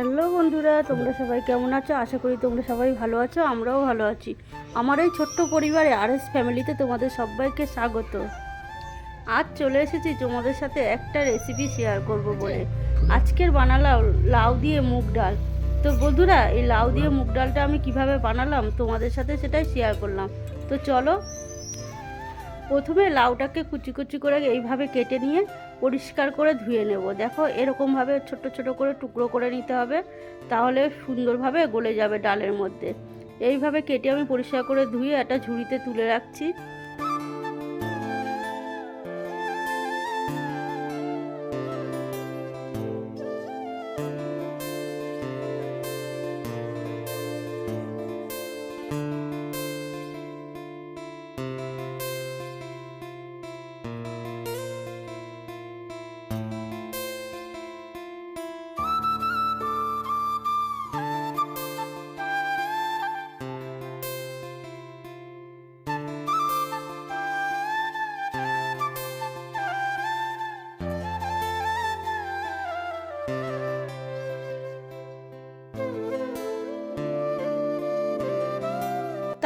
Hello বন্ধুরা, তোমরা সবাই কেমন আছো? আশা করি তোমরা সবাই ভালো আছো, আমরাও ভালো আছি। আমার এই ছোট্ট পরিবারে আর এস ফ্যামিলিতে তোমাদের সবাইকে স্বাগত। আজ চলে এসেছি তোমাদের সাথে একটা রেসিপি শেয়ার করব বলে। আজকের বানালাম লাউ দিয়ে মুগ ডাল। তো বন্ধুরা, এই লাউ দিয়ে মুগ ডালটা আমি কীভাবে বানালাম তোমাদের সাথে সেটাই শেয়ার করলাম। তো চলো, প্রথমে লাউটাকে কুচি কুচি করে এইভাবে কেটে নিয়ে পরিষ্কার করে ধুয়ে নেব। দেখো, এরকমভাবে ছোট ছোট করে টুকরো করে নিতে হবে, তাহলে সুন্দরভাবে গলে যাবে ডালের মধ্যে। এইভাবে কেটে আমি পরিষ্কার করে ধুয়ে একটা ঝুড়িতে তুলে রাখছি।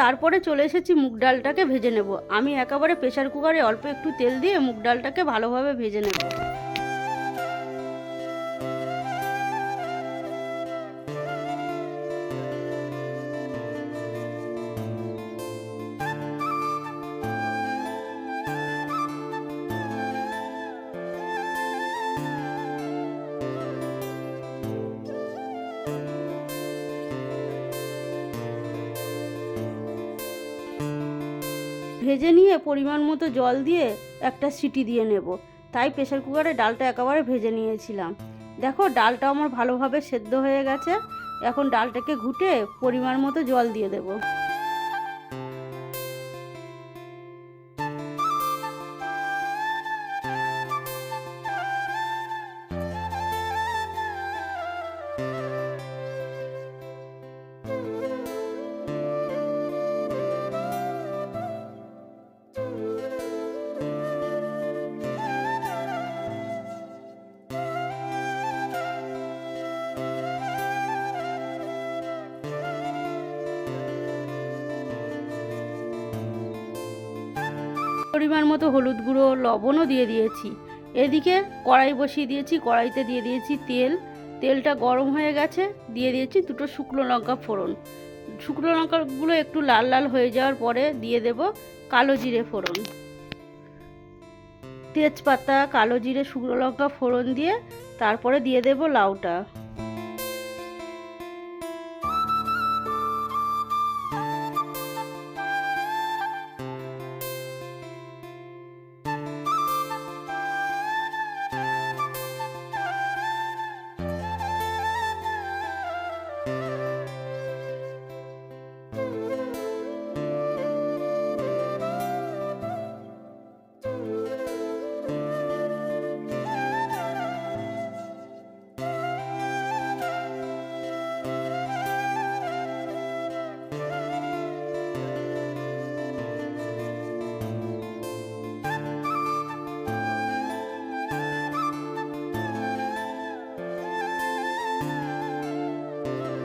তারপরে চলে এসেছি মুগ ডালটাকে ভেজে নেব। আমি একেবারে প্রেশার কুকারে অল্প একটু তেল দিয়ে মুগ ডালটাকে ভালোভাবে ভেজে নেব। ভেজে নিয়ে পরিমাণ মতো জল দিয়ে একটা সিটি দিয়ে নেব। তাই প্রেশার কুকারে ডালটা একেবারে ভেজে নিয়েছিলাম। দেখো ডালটা আমার ভালোভাবে সেদ্ধ হয়ে গেছে। এখন ডালটাকে ঘুটে পরিমাণ মতো জল দিয়ে দেব। পরিমাণ মতো হলুদ গুঁড়ো, লবণও দিয়ে দিয়েছি। এদিকে কড়াই বসিয়ে দিয়েছি, কড়াইতে দিয়ে দিয়েছি তেল। তেলটা গরম হয়ে গেছে, দিয়ে দিয়েছি দুটো শুকনো লঙ্কা ফোড়ন। শুকনো লঙ্কাগুলো একটু লাল লাল হয়ে যাওয়ার পরে দিয়ে দেব কালো জিরে ফোড়ন। তেজপাতা, কালো জিরে, শুকনো লঙ্কা ফোড়ন দিয়ে তারপরে দিয়ে দেব লাউটা।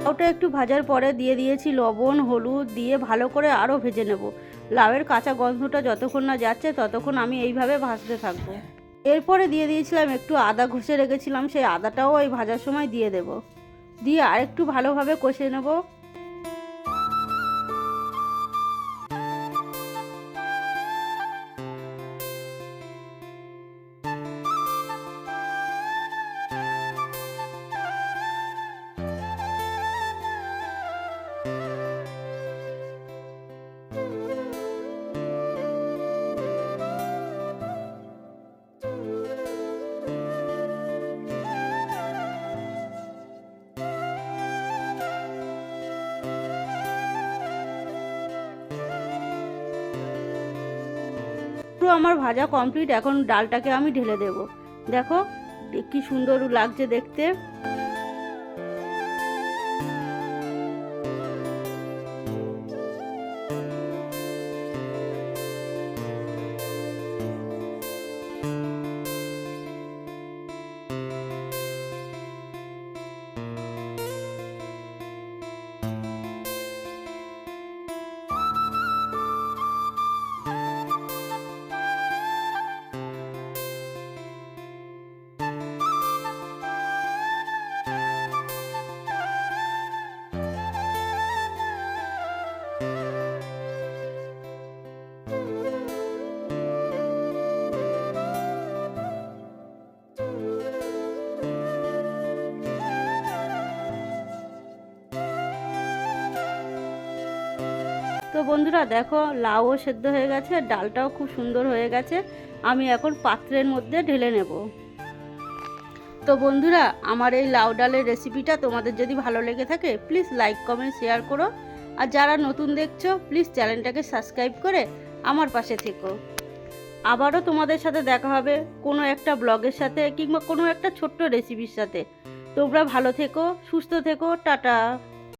লাউটা একটু ভাজার পরে দিয়ে দিয়েছি লবণ, হলুদ দিয়ে ভালো করে আরও ভেজে নেব। লাউয়ের কাঁচা গন্ধটা যতক্ষণ না যাচ্ছে ততক্ষণ আমি এইভাবে ভাজতে থাকব। এরপরে দিয়ে দিয়েছিলাম একটু আদা ঘষে রেখেছিলাম, সেই আদাটাও ওই ভাজার সময় দিয়ে দেব। দিয়ে আরেকটু ভালোভাবে কষে নেব। আমার ভাজা কমপ্লিট এখন ডালটাকে আমি ঢেলে দেব। দেখো কি সুন্দর লাগছে দেখতে। তো বন্ধুরা দেখো লাউও সেদ্ধ হয়ে গেছে, ডালটাও খুব সুন্দর হয়ে গেছে। আমি এখন পাত্রের মধ্যে ঢেলে নেব। তো বন্ধুরা, আমার এই লাউ ডালের রেসিপিটা তোমাদের যদি ভালো লেগে থাকে প্লিজ লাইক কমেন্ট শেয়ার করো। আর যারা নতুন দেখছ প্লিজ চ্যানেলটাকে সাবস্ক্রাইব করে আমার পাশে থেকো। আবারও তোমাদের সাথে দেখা হবে কোনো একটা ব্লগের সাথে কিংবা কোনো একটা ছোট্ট রেসিপির সাথে। তোমরা ভালো থেকো, সুস্থ থেকো, টাটা।